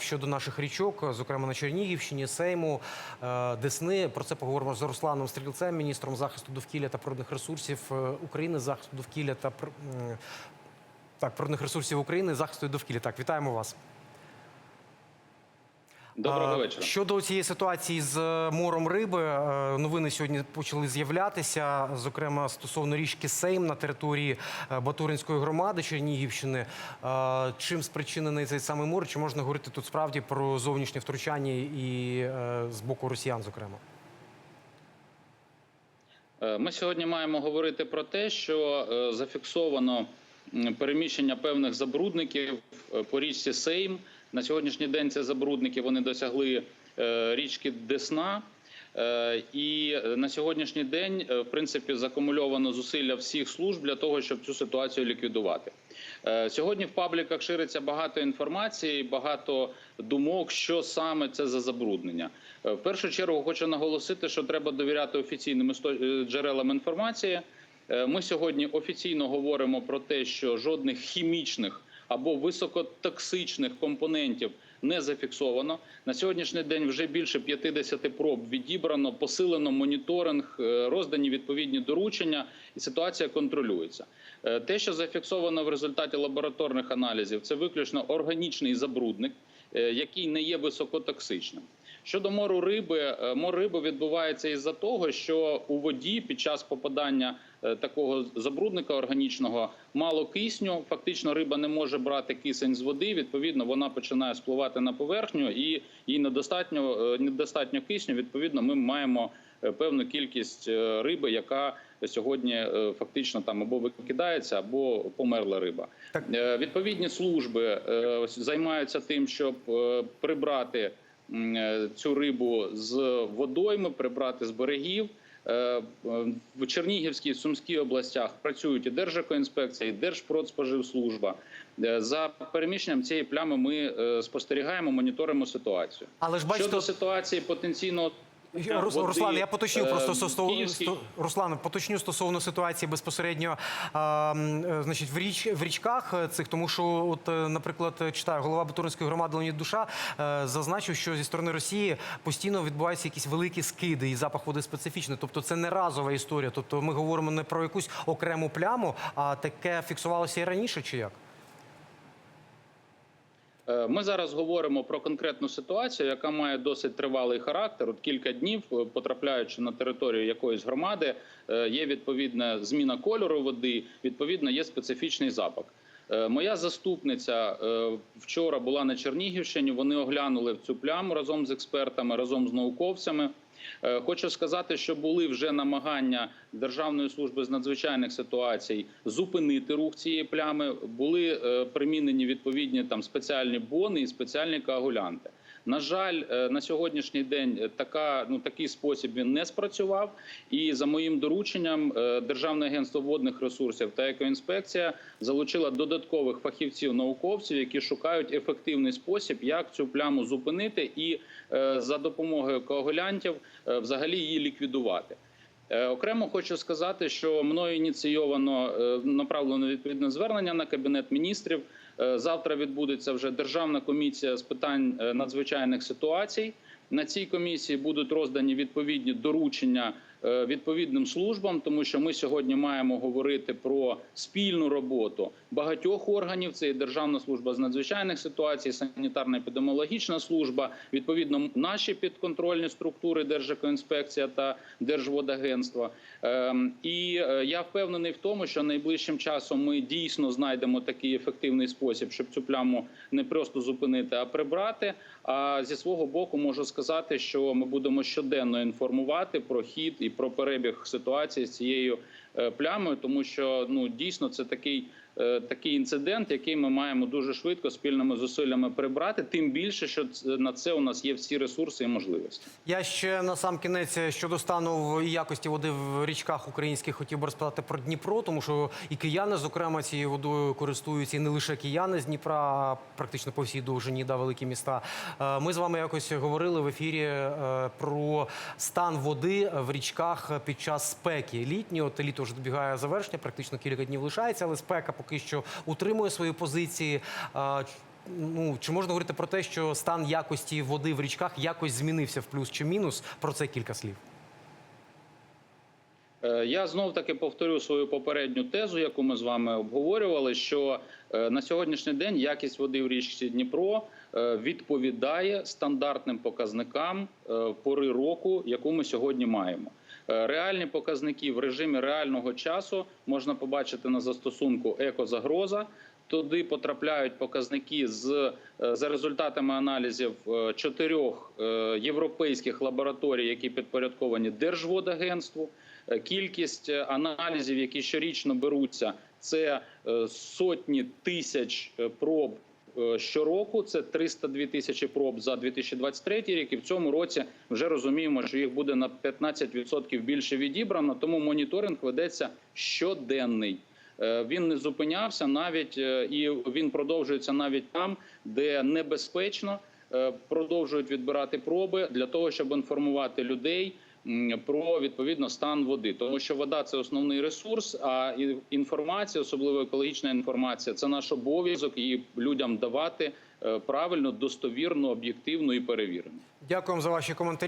Щодо наших річок, зокрема на Чернігівщині, Сейму, Десни, про це поговоримо з Русланом Стрілцем, міністром захисту довкілля та природних ресурсів е, України, захисту довкілля та так, природних ресурсів України, захисту довкілля. Так, вітаємо вас. Доброго А, вечора. Щодо цієї ситуації з е, мором риби, е, новини сьогодні почали з'являтися, зокрема стосовно річки Сейм на території е, Батуринської громади Чернігівщини. Е, Чим спричинений цей самий мор? Чи можна говорити тут справді про зовнішнє втручання і е, з боку росіян, зокрема? Е, Ми сьогодні маємо говорити про те, що е, зафіксовано переміщення певних забрудників е, по річці Сейм. На сьогоднішній день це забрудники вони досягли е, річки Десна. Е, І на сьогоднішній день, е, в принципі, закумульовано зусилля всіх служб для того, щоб цю ситуацію ліквідувати. Сьогодні в пабліках шириться багато інформації, багато думок, що саме це за забруднення. В першу чергу хочу наголосити, що треба довіряти офіційним джерелам інформації. Ми сьогодні офіційно говоримо про те, що жодних хімічних або високотоксичних компонентів не зафіксовано. На сьогоднішній день вже більше 50 проб відібрано, посилено моніторинг, е, роздані відповідні доручення, і ситуація контролюється. Е, Те, що зафіксовано в результаті лабораторних аналізів, це виключно органічний забрудник, е, який не є високотоксичним. Щодо мору риби, е, мор риби відбувається із-за того, що у воді під час попадання е, такого забрудника органічного мало кисню. Фактично, риба не може брати кисень з води. Відповідно, вона починає спливати на поверхню, і їй недостатньо е, недостатньо кисню. Відповідно, ми маємо певну кількість риби, яка сьогодні фактично там або викидається, або померла риба. Так. Відповідні служби займаються тим, щоб прибрати цю рибу з водойми, прибрати з берегів. Е, е, В Чернігівській, Сумській областях працюють і Держекоінспекція, і Держпродспоживслужба. Е, За переміщенням цієї плями ми е, спостерігаємо, моніторимо ситуацію. Але ж бачите, Щодо ситуації потенційного Рус- Руслан, я поточню е, просто стосовно Київський- Руслан, поточню стосовно ситуації безпосередньо а, е, значить, в річ в річках е, цих, тому що, от, е, наприклад, е, читаю, голова Батуринської громади Леонід Душа е, зазначив, що зі сторони Росії постійно відбуваються якісь великі скиди, і запах води специфічний. Тобто, це не разова історія. Тобто, ми говоримо не про якусь окрему пляму, а таке фіксувалося і раніше, чи як? Е, Ми зараз говоримо про конкретну ситуацію, яка має досить тривалий характер. От кілька днів, е, потрапляючи на територію якоїсь громади, е, є відповідна зміна кольору води, відповідно, є специфічний запах. Моя заступниця вчора була на Чернігівщині. Вони оглянули цю пляму разом з експертами, разом з науковцями. Е, Хочу сказати, що були вже намагання Державної служби з надзвичайних ситуацій зупинити рух цієї плями. Були е, примінені відповідні там спеціальні бони і спеціальні коагулянти. На жаль, е, на сьогоднішній день е, така ну такий спосіб він не спрацював. І за моїм дорученням, е, Державне агентство водних ресурсів та екоінспекція залучила додаткових фахівців науковців, які шукають ефективний спосіб, як цю пляму зупинити, і за допомогою коагулянтів взагалі її ліквідувати. Окремо хочу сказати, що мною ініційовано направлено відповідне звернення на кабінет міністрів. Е, Завтра відбудеться вже державна комісія з питань е, надзвичайних ситуацій. На цій комісії будуть роздані відповідні доручення відповідним службам, тому що ми сьогодні маємо говорити про спільну роботу багатьох органів. Це і Державна служба з надзвичайних ситуацій, санітарно-епідеміологічна служба, відповідно, наші підконтрольні структури Держекоінспекція та Держводагентство. Ем, І е, я впевнений в тому, що найближчим часом ми дійсно знайдемо такий ефективний спосіб, щоб цю пляму не просто зупинити, а прибрати. А зі свого боку можу сказати, що ми будемо щоденно інформувати про хід і про перебіг ситуації з цією е, плямою, тому що ну дійсно це такий. Е, Такий інцидент, який ми маємо дуже швидко спільними зусиллями прибрати, тим більше, що на це у нас є всі ресурси і можливості. Я ще на сам кінець щодо стану і якості води в річках українських хотів би розпитати про Дніпро, тому що і кияни, зокрема, цією водою користуються, і не лише кияни з Дніпра, а практично по всій довжині да, великі міста. Е, Ми з вами якось говорили в ефірі е, про стан води в річках під час спеки. Літньої, от літо вже добігає завершення, практично кілька днів лишається, але спека поки що утримує свої позиції. Ну чи можна говорити про те, що стан якості води в річках якось змінився в плюс чи мінус? Про це кілька слів. Е, Я знов таки повторю свою попередню тезу, яку ми з вами обговорювали. Що е, на сьогоднішній день якість води в річці Дніпро е, відповідає стандартним показникам пори року, яку ми сьогодні маємо. Е, Реальні показники в режимі реального часу можна побачити на застосунку екозагроза. Туди потрапляють показники з е, за результатами аналізів е, чотирьох європейських лабораторій, які підпорядковані Держводагентству. Кількість аналізів, які щорічно беруться, це сотні тисяч проб щороку. Це 302 тисячі проб за 2023 рік. І в цьому році вже розуміємо, що їх буде на 15% більше відібрано. Тому моніторинг ведеться щоденний. Е, Він не зупинявся навіть е, і він продовжується навіть там, де небезпечно. Е, Продовжують відбирати проби для того, щоб інформувати людей про відповідно стан води, тому що вода це основний ресурс. А інформація, особливо екологічна інформація, це наш обов'язок її людям давати е, правильно, достовірно, об'єктивно і перевірено. Дякуємо за ваші коментарі.